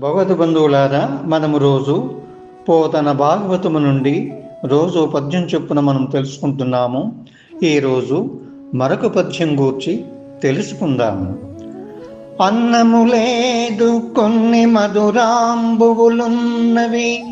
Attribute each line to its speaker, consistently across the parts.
Speaker 1: భగవద్ బంధువులారా మనము రోజు పోతన భాగవతము నుండి రోజు పద్యం చొప్పున మనం తెలుసుకుంటున్నాము. ఈరోజు మరొక పద్యం గూర్చి తెలుసుకుందాము. అన్నము లేదు కొన్ని మధురాంబువులున్నవి.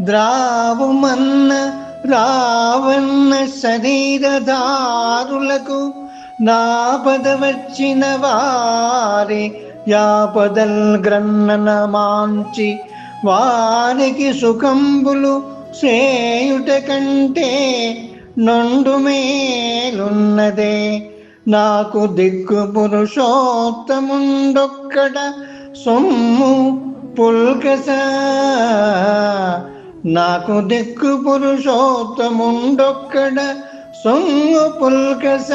Speaker 1: ద్రావుమన్న రావన్న శరీరదారులకు నాపద వచ్చిన వారి యాపదల్ గ్రన్నన మాంచి వారికి సుఖంబులు సేయుట కంటే నొండు మేలున్నదే. నాకు దిక్కు పురుషోత్తముండొక్కడ సొమ్ము పుల్కస. నాకు దిక్కు పురుషోత్తముండొక్కడ సొమ్ము పుల్కస.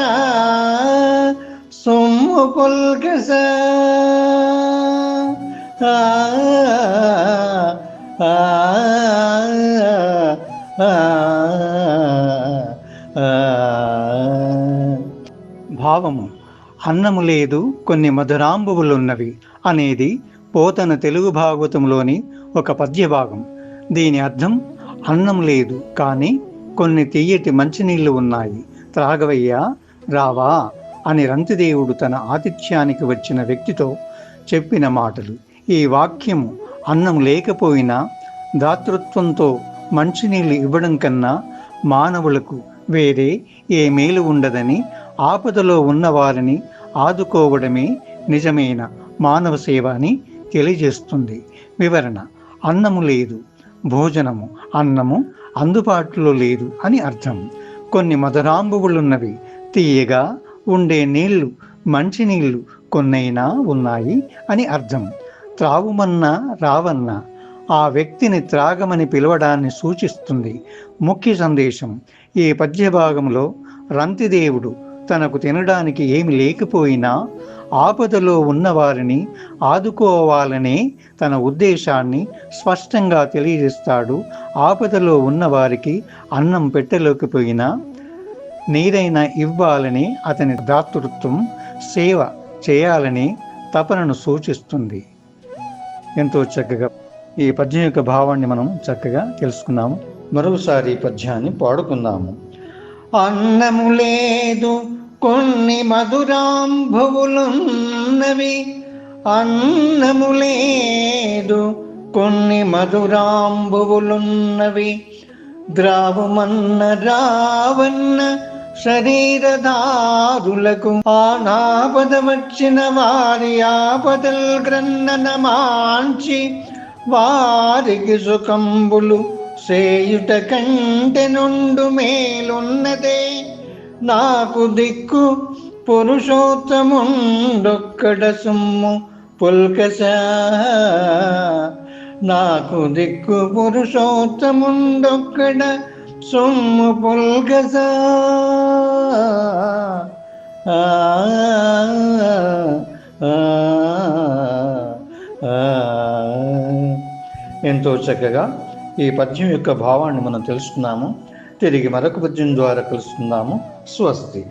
Speaker 1: సొమ్ము భావము అన్నము లేదు కొన్ని మధురాంబువులున్నవి అనేది పోతన తెలుగు భాగవతంలోని ఒక పద్య భాగం దీని అర్థం అన్నం లేదు కానీ కొన్ని తీయటి మంచినీళ్ళు ఉన్నాయి. త్రాగవయ్యా రావా. అని రంతిదేవుడు తన ఆతిథ్యానికి వచ్చిన వ్యక్తితో చెప్పిన మాటలు. ఈ వాక్యము అన్నం లేకపోయినా దాతృత్వంతో మంచినీళ్ళు ఇవ్వడం కన్నా మానవులకు వేరే ఏ మేలు ఉండదని ఆపదలో ఉన్నవారిని ఆదుకోవడమే నిజమైన మానవ సేవ అని తెలియజేస్తుంది. వివరణ అన్నము లేదు భోజనము అన్నము అందుబాటులో లేదు అని అర్థం. కొన్ని మధురాంబువులున్నవి తీయగా ఉండే నీళ్ళు మంచినీళ్ళు కొన్నైనా ఉన్నాయి అని అర్థం. త్రావుమన్నా రావన్నా ఆ వ్యక్తిని త్రాగమని పిలవడాన్ని సూచిస్తుంది ముఖ్య సందేశం. ఈ పద్య భాగంలో రంతిదేవుడు తనకు తినడానికి ఏమి లేకపోయినా ఆపదలో ఉన్నవారిని ఆదుకోవాలనే తన ఉద్దేశాన్ని స్పష్టంగా తెలియజేస్తాడు. ఆపదలో ఉన్నవారికి అన్నం పెట్టలేకపోయినా నీరైనా ఇవ్వాలని అతని దాతృత్వం సేవ చేయాలని తపనను సూచిస్తుంది. ఎంతో చక్కగా ఈ పద్యం యొక్క భావాన్ని మనం చక్కగా తెలుసుకున్నాము. మరోసారి ఈ పద్యాన్ని పాడుకుందాము. అన్నము లేదు కొన్ని మధురాంభువులున్నవి. అన్నము లేదు కొన్ని మధురాంబువులున్నవి ద్రావమన్న రావన్న శరీరదారులకు ఆనాపద వచ్చిన వారి ఆపదల్ గ్రన్నన మాంచి వారికి సుఖంబులు సేయుట కంటె నుండు మేలున్నదే. నాకు దిక్కు పురుషోత్తముండొక్కడ సుమ్ము పుల్కస నాకు దిక్కు పురుషోత్తముండొక్కడ సొమ్ము పుల్కస ఎంతో చక్కగా ఈ పద్యం యొక్క భావాన్ని మనం తెలుసుకున్నాము. తిరిగి మరొక పద్యం ద్వారా కలుసుకుందాము. స్వస్తి.